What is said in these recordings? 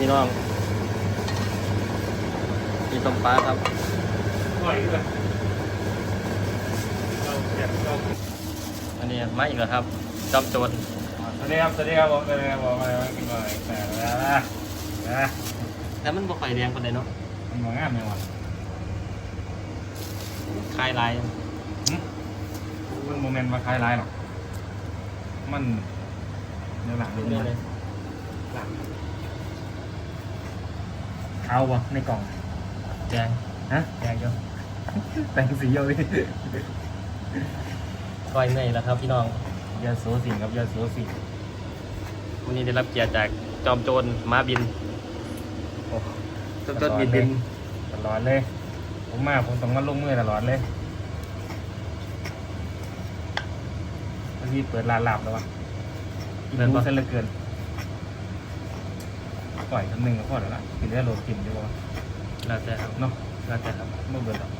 พี่น้องมีต้มปลาครับปล่อยเลยเราเก็บเราอันนี้มาอีกแล้วครับจอมโจรสวัสดีครับสวัสดีครับผมสวัสดีครับผมอะไรมากินหน่อยแต่แล้วนะนะแต่มันบ่ค่อยแดงปานใดเนาะมันมองงามยังวะคลายลายมันโมเมนต์มาคล้ายร้ายหรอกมันเนื้อหลังดูนี่นี่เลยหลัง เอาวะในกล่อง แดงฮะแดงจ้ะแต่งสีเอาเลยก้อยเนยแล้วครับพี่น้องยาโซสิงครับยาโซสิงวันนี้ได้รับเกียรติจากจอมโจรม้าบินโอ้จอมโจรบินบินตลอดเลย ผมมาผมต้องมาลงมือตลอดเลยเมื่อกี้เปิดร้านลาบแล้ววะกินเดินรู้ปะเส้นเหลือเกิน ปล่อยคำหนึ่งก็พอแล้วล่ะกินได้โหลดกินดีกว่าแล้วแต่ครับเนาะแล้วแต่ครับไม่เบื่อหรอก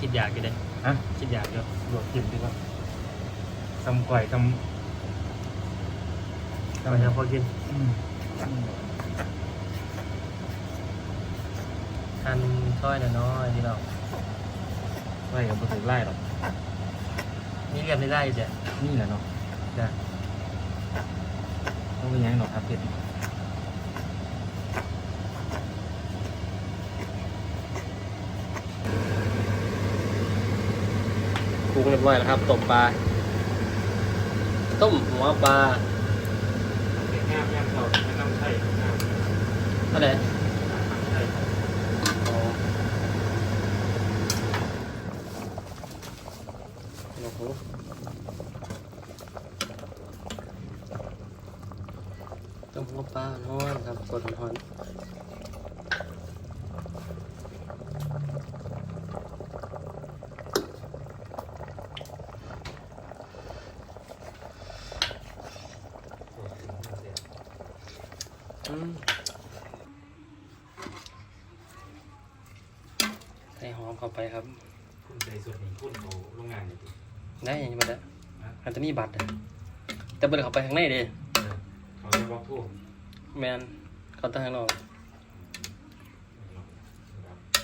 คิดอยากอยู่เด้ฮะคิดอยากอยู่โหลดกินดีกว่าทำก่อยทำทำไมครับพอกินอืมทานซอยน้อยๆพี่น้องไล่กับบุตรไล่หรอกนี่เรียบไม่ได้จ้ะนี่แหละเนาะจ้ะ ต้องเป็นยังหรอกครับเผ็ดปรุงเรียบร้อยแล้วครับต้มปลาต้มหัวปลางามงามเราแนะนำใช่งามเท่าไหร่ ใช่ อ๋อโอ้โหต้มหัวปลาน้ อยครับสดร้อนอืมใส่หอมเข้าไปครับคุณใจสุดนี่คุณเขาโรงงานอยู่ดิได้ยังไงอะอาจจะมีบัตรอะแต่เปิดเข้าไปข้างในเด้เขาจะบล็อกทูบแมน เขาตั้งข้างนอก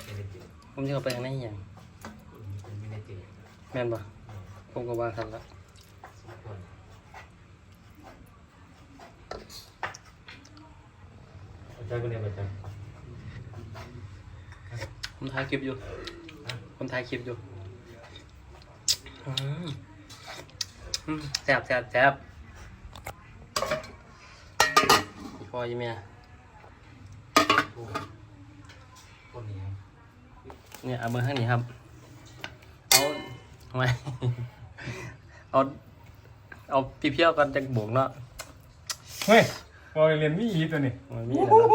ไม่ได้เจอผมจะเข้าไปข้างในอหย่างคุณคุณไม่ได้เจอแมนปะผมก็ว่าทันละสมควรอาจารย์คนนี้อาจารย์ผมถ่ายคลิปอยู่ผมถ่ายคลิปอยู่อืมอืมแซ่บแซ่บแซ่บอีพ่อยี่เมีย คนนี้เนี่ยเอามือข้างนี้ครับ เอาทำไม เอา เอาพี่เพี้ยวกันจากบวกเนาะเฮ้ยบอยเรียนมีอีตัวนี้มันมีแล้วเนาะ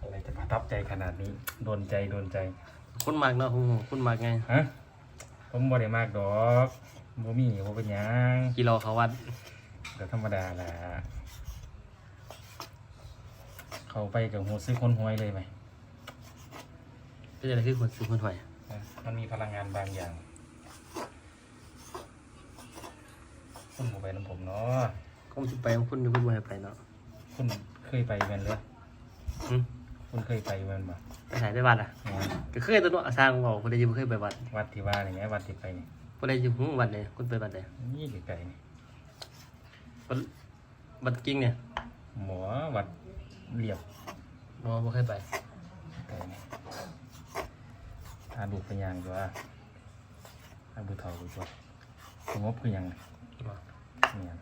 อะไรจะประทับใจขนาดนี้ โดนใจโดนใจ คุณมากเนาะคุณคุณมากไงฮะผมบ่ได้มากดอกบ่มีบ่เป็นหยังกิโลเขาวัดก็ธรรมดาแหละ เข้าไปกับหัวซื้อคนหวยเลยไหมเป็นอะไรคือคนซื้อคนหวยนะมันมีพลังงานบางอย่างคุณบ่ไปน้ำผมเนาะก็จะไปของคุณหรือคุณบ่ให้ไปเนาะคุณเคยไปแมันเลยหึคุณเคยไปแมันบ่ไปไหนไปวัดอะเนี่ยก็เคยตัวเนาะสร้างบอกคนใดยังบ่เคยไปวัดวัดที่ว่าอย่างเงี้ยวัดที่ไปนี่คนใดอยู่หึวัดไหนคุณไปวัดไหนนี่ไกลๆนี่วัดวัดกิ้งเนี่ยหมอวัด เรียบบ่บ่เคยไปไกลนี่อาดูเป็นหยังตัวอาบุเฒ่าดูตัวสงบคือหยังบ่เนี่ย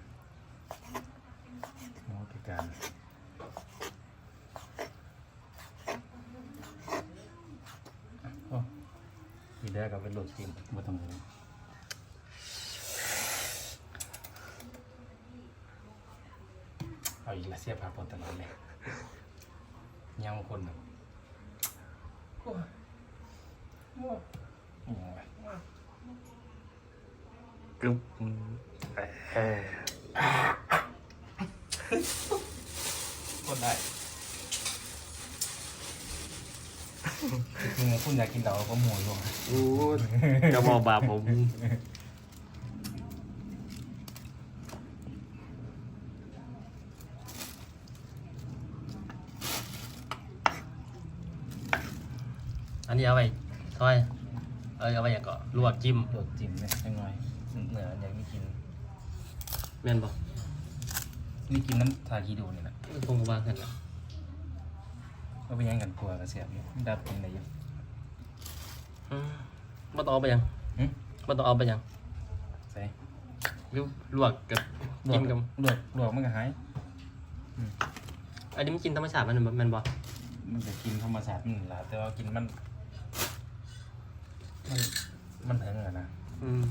มอพิการโอ้ดีได้กับเป็นโหลดซิมบ่ต้องรู้ เอาอีกและเสียบพาปนตลอดเลยยังคนหนึ่งโอ้ยโอ้ยโอ้ยกึ๊บอืมเอ่อคนได้มึงคุณอยากกินเต่าก็หมูอยู่โอ้จะบ่บาปผม อันนี้เอาไปซอยเออเอาไปอย่างก็ลวกจิ้มลวกจิ้มเนี่ยจังหน่อยเหนืออย่างนี้กินแม่นบ่นี่กินน้ำทาคีดูนี่แหละคงวางกันละก็ไปยังกันกลัวกระเสียบอยู่ดับกินอะไรอยู่อืมบ่ต้องเอาไปหยังหึบ่ต้องเอาไปหยังใส่หรือลวกกับลวกิกนกับลวกลวกมันก็หายอันนี้มันกินธรรมชาติมันแม่นบ่มันจะกินธรรมชาติมันแหละแต่ว่ากินมัน มันมันเหิงอะนะอืม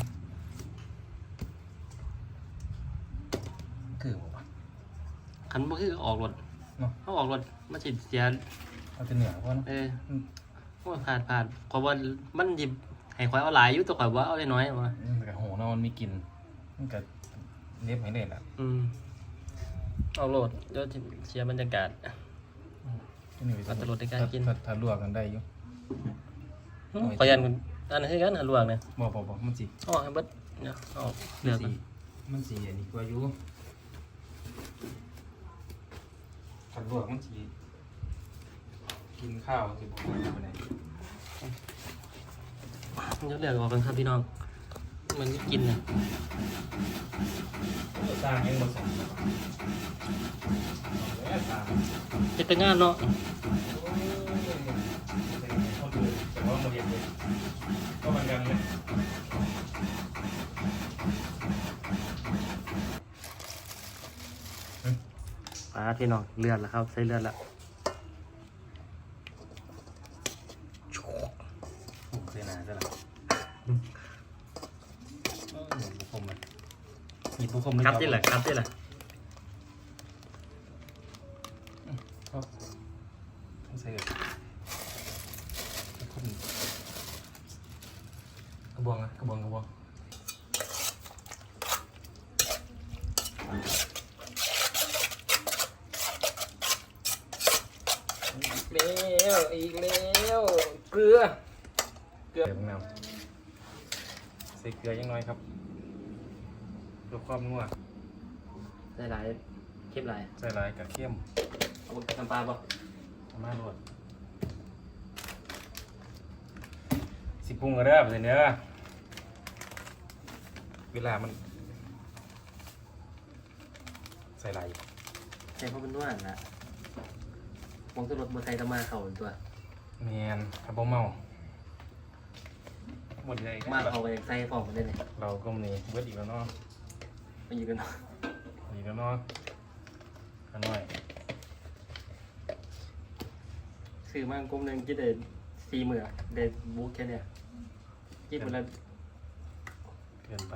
คือบอกว่าคันบ่คือออกรถเนาะเขาออกรถมันสิเสียเอาแต่เหนือเพราะเอออืมโอ้ยผ่านผ่านขอยว่ามันดิให้ข่อยเอาหลายอยู่แต่ข่อยว่าเอาได้น้อยว่ามันกับโหเนาะมันมีกลินมันกับเล็บให้เด่นอะอืมเอาโหลดเดี๋ยวสิเสียบรรยากาศที่นี่เอาแต่รสในการกิน ถ้ถ้าลวกกันได้อยู่ ขอยันคุณ อันนั้นคือกันหันลวกเนี่ยบอกบอกบอกมันสิออกให้เบิดเนี่ยออกเลือกมัมันนสิมันสีอันนี้กว่าอยู่ถ้าลวกมันสีกินข้าวสิบอกว่าไปไหนเดี๋ยวเลือกออกกันครับพี่น้อง มันไม่กินเนี่ยสร้างเองมาสั่งแล้วสร้างเฮ็ดแต่งานเนาะ แต่ว่ามาเรียนเลยก็มันกันเลยปลาพี่น้องเลือดแล้วครับ ใส่เลือดแล้วผมเคยนานซะแล้วเออหมูผมมันมีผู้คมครับที่แหละครับที่แหละ ครับต้องใส่เลยกระบวงอะกระบวงกระบวงอีก แล้วอีกแล้วเกลือเกลือของเราใส่เกลือยังน้อยครับเพื่อความนัวใส่หลายเข้มหลายใส่ลายกับเข้มเอาน้ำปลาป่ะเอามาโหลดสิปรุงก็เด้อเลยเด้อเวลามัน ใส่ลายใส่เพราะมันนวดนะม องตัวรถมอไซค์ตะมาเข่าตัวเมียนถ้าบ่เมาหมดเลยมาเอาไปใส่ฟองมันได้เลยเราก็มีเบิดอีกแล้วเนาะไม่ยืนกันเนาะอีกแล้วเนาะอันน้อยซื้อมากลมหนึ่งกินเด็ดสี่หมื่นเด็ดบุ๊กแค่เนี้ยกินไปแล้วเกินไป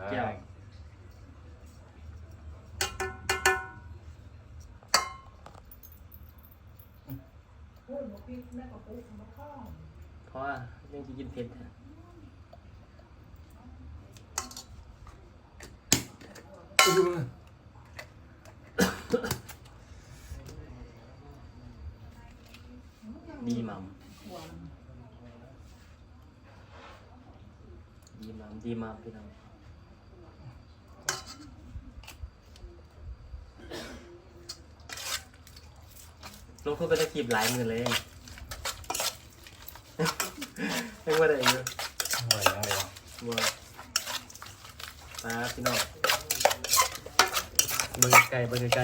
แก้วเพราะว่ายังจะกินเผ็ดอะอุ้ยมือดีมัมดีมัมดีมัมพี่น้องลงทุนไปได้กีบหลายหมื่นเลย ยังไม่ได้อยู่อร่อยยังเลยวะบัวปลาพี่น้องเบิ่งไก่เบิ่งไก่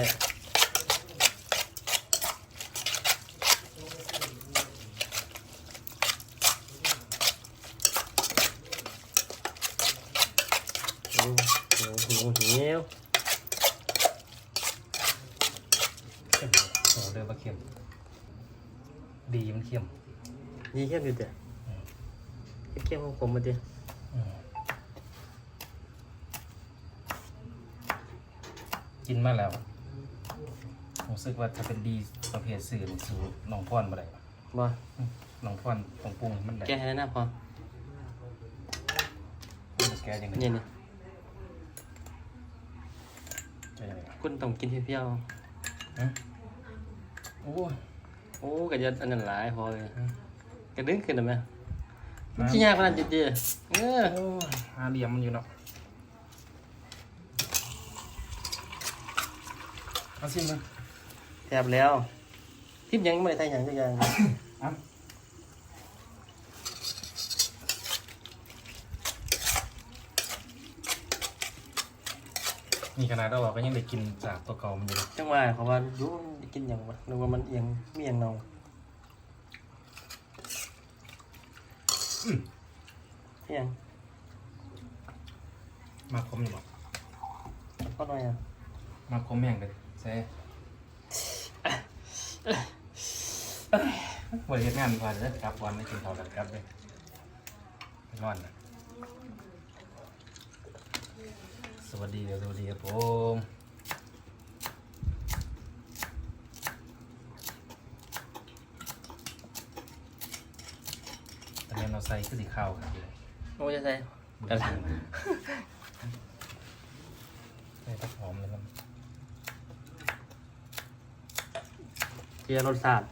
หิวหิวหิวหิวเข้มโอ้เดินมาเค็มดีมันเค็มยี่เข้มอยู่เด้อ เข้มของผมมาดิอืมกินมาแล้วรู้สึกว่าถ้าเป็นดีประเภทสื่อนี่สูน้องพ่อนมาได้บ่น้องพ่อนตรงปรุงให้มันได้แกให้หน้าพอมันแกยังไงนี่นี่จะยังไงคุณต้องกินเปรี้ยวฮะโอ้ยๆโอ้กระยันอันนั้นหลายพอเลยกระดึงขึ้นได้ไหมน้ำ ขี้ยาขนาดจิตดีเออโอาเหลี่ยมมันอยู่เนาะเอาซิมเลแทบแล้วทิพย์ยังไม่ได้ทายยังสักยังนี่ขนาดเราบอกก็ยังได้กินจากตัวเก่ามันอยู่จังหวะเขาว่าอยูกินอย่างวะนึกว่ามันเอียงไม่เอียงเนา เอียงมาคมอยู่บอกก็หน่อยอะมาคมแม่งเลยใช่บริเวณงานพอจะกลับวันไม่กินข้าวกันกลับเลยไปนอนนะสวัสดีเดี๋ยวสวัสดีครับผม ตอนนี้เราใส่ขึ้นสีข้าวครับโอ้ยจะใส่บุญกระชูลังใส่ผักหอมเลยครับเจียรสชาติ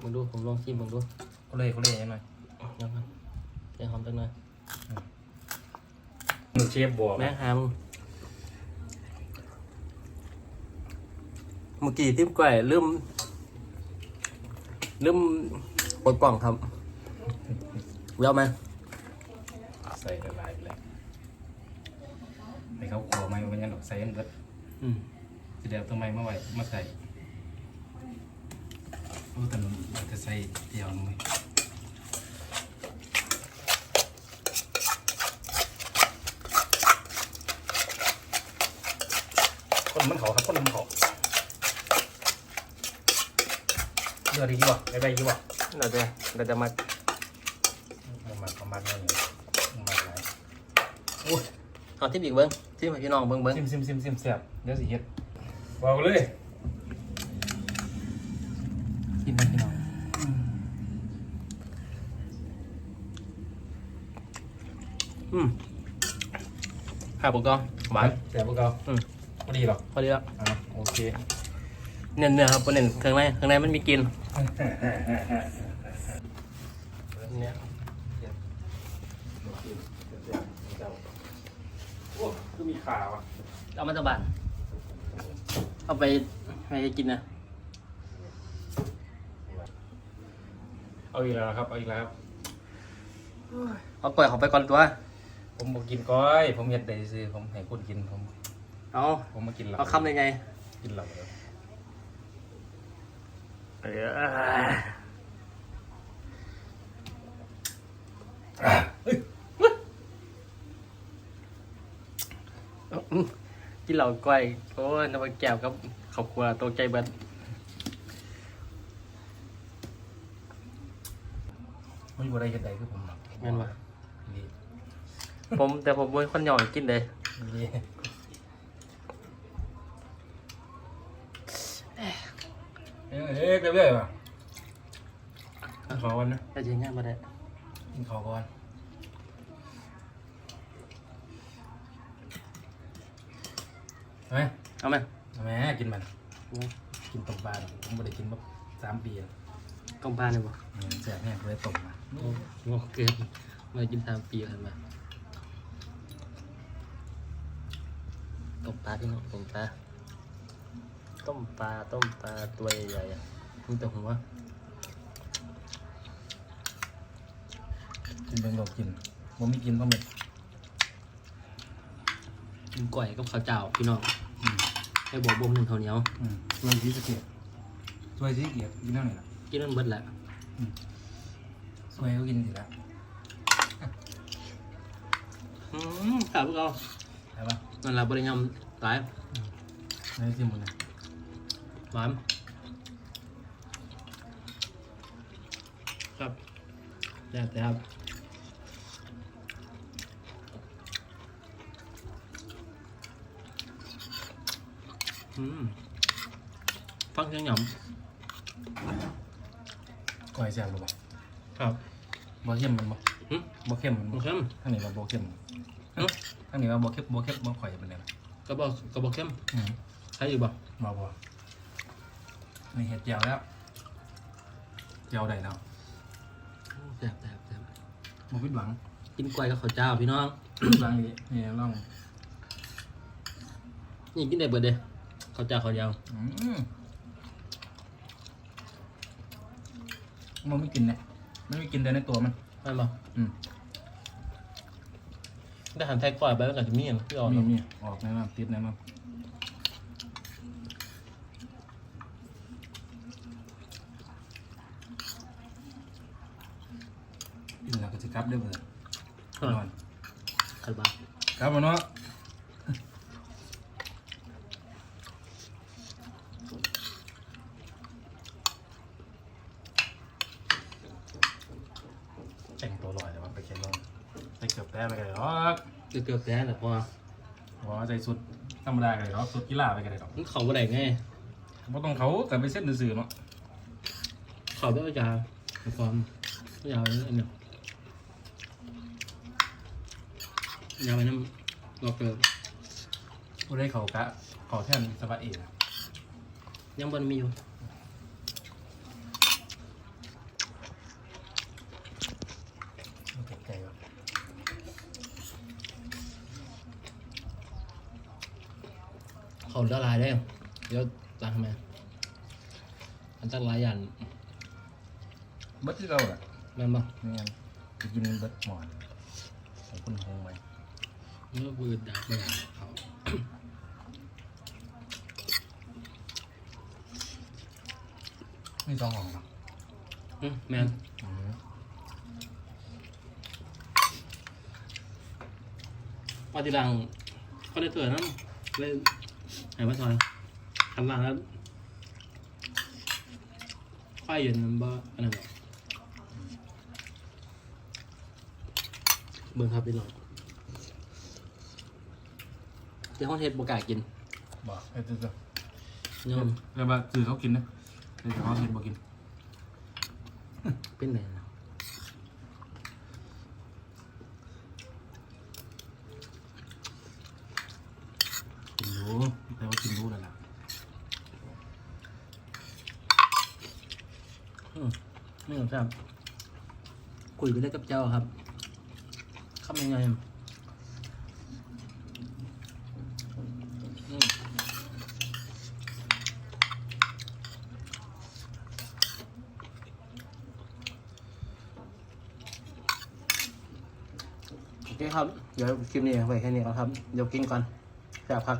มึงดูผมลองชิมมึงดูก็เลยก็เลยหน่อยเดี๋ยวมันเจียหอมจังเลยมึงเชฟบัวแม่หามึงเมื่อกี้ติ้มไก่ลืม ลืมปลดกล่องครับเวลไหมใส่ละลายไปเลยให้เขาขัวไหมมันยังดอกใส่อันเบิดอืมสิเดียวทำไมมาไว้มาใส่โอ้แต่มันจะใส่เดียวนึงไหมคนมันเขาครับคนมันเขา เลือดดีกว่าได้ใบดีกว่าเราจะเราจะมามันมันประมาณนี้มันมาหลายโอ้ยเอาทิปอีกเบิ้งทิปให้พี่น้องเบิ้งเบิ้งซิมซิมซิมซิมแซ่บเดี๋ยวสิเฮ็ดบอกเลยทิปให้พี่น้องอืมข้าวปกตองหวานแซ่บพวกเราอืมพอดีหรอพอดีแล้วอ่าโอเค เนื้อเนื้อครับบนเน้นข้างในข้างในมันมีกลินเนี่ยโอ้คือมีขาวอะเอามาตะบานเอาไปให้กินนะเอาอีกแล้วครับเอาอีกแล้วครับเอากล้วยเขาไปก่อนตัว ผมบอกกินก้อย ผมเฮ็ดได้ซื้อผมให้คนกินผมเอาผมมากินเหล้าเอาคำเลยไง กินเหล้าแล้วเออ กินเหล่ากล้วยโอ้ยน้ำมันแก้วกับข้าวคั่วตัวใจเบิดไม่บ่ได้เฮ็ดได้คือผมหรอกแม่นวะดีผมแต่ผมเป็นคนหย่อนกินเลย ดีเอ๊ะเอ๊ะ เรื่อยๆว่ะกินข้าวก่อนนะแต่จริงๆมาได้กินข้าวก่อนเอาไหมเอาไหมเอาไหมกินมัน กินต้มปลาดอกผมไม่ได้กินมาสามปีแล้วกองปลาเลยบ่อืมแซ่บแห้งเลยต้มมา โอ้โหเกินมากินตามปีกันมาต้มปลาพี่น้องต้มปลาต้มปลาต้มปลาตัวใหญ่ๆอะ มีแต่หัวกินเป็นหลบกินผมไม่กินเพราะเม็ดกินก๋วยกับข้าวเจ้าพี่น้องให้บอกบ่มหนึ่งข้าวเหนียวอืมช่วยที่สะเกียบช่วยที่สะเกียบกินเท่าไหร่ล่ะกินนั่นเบิดแหละช่วยก็กินสิละอืมครับพวกเราใช่ปะนั่นแหละบริยมตายไม่ได้ซิมหมดเลยหวาน แซ่บแต่ครับอืมฟังเสียงหยก้อยแซ่บหรือเปล่าำครับ บ่เข้มมันบ่หึ บ่เข้มมันโอบ่เคข้างนี้ว่าบ่เข้มเอ้าข้างนี้ว่าบ่เข้มบ่เข้มบ่ข่อยเป็นไงล่ะกระบอกกระบอกเข้มอืมใช่อยู่บ่บ่บ่นี่เห็ดเจียวแล้วเจียวได้แล้ว แซ่บแซ่บแซ่บบ่ผิดหวังกินกล้วยกับข้าวเจ้าพี่น้องหวังนี่นี่ลองนี่กินได้เบิดเลยข้าวเจ้าข้าวยาวอืมมันไม่กินเนี่ยมันไม่กินแต่ในตัวมันไม่บ่อืม ได้หันไทยก่อยไปแล้วกับจะมีอย่างที่ออกมีเนาะมีออกแน่นอนติดแน่นอน อินแล้วก็จะกลับได้เบอร์นอนคาร์บาครับมาเนาะแต่งตัวลอยแต่ว่าไปเขียนลงใส่เกือบแต้ไปกันเลยหรอกเกือบๆแต่แต่พอว่าใจสุดธรรมดากันเลยหรอกสุดกีฬาไปกันเลยหรอกมันเขาบ่ได้ไงบ่ต้องเขากันไปเส้นสื่อๆเนาะเขาด้วยยาความยาวนี่อันเนี้ย ยาวไปน้ำเราเกิดผู้ได้เขากะเขาแทนสวัสดิ์เอกอะยังบนมีอยู่มันตกใจว่ะเขาละลายได้เดี๋ยวตังทำไมอันตรายอย่างเบิดที่เราอะแม่นบ่ไม่งั้นจะกินเบิดหมอนใส่คนหงไว้ เมื่อบืดดาบไปหาเขาไมีสองห้องเนาะอืมแมนอืมว่าทีหลังเขาได้เตือนนั่นเลยไหนมาซอยทำหลังแล้วค่อยเย็นมันบ่อันนั้นหรอกเบิ่งครับพี่น้อง เจ้าห้องเทศบกล้ากินบอกเฮ้ยเจ้ายอมเรียกว่าสื่อเขากินนะแต่เขาเห็นบ่กินเป็นไหนนะกินรู้แต่ว่ากินรู้แล้วล่ะอืมไม่หรอกครับ คุยไปได้กับเจ้าครับคำยังไงอืมโอเคครับ เดี๋ยวคลิปนี้ไว้แค่นี้ก่อนครับ เดี๋ยวกินก่อนแซ่บพัก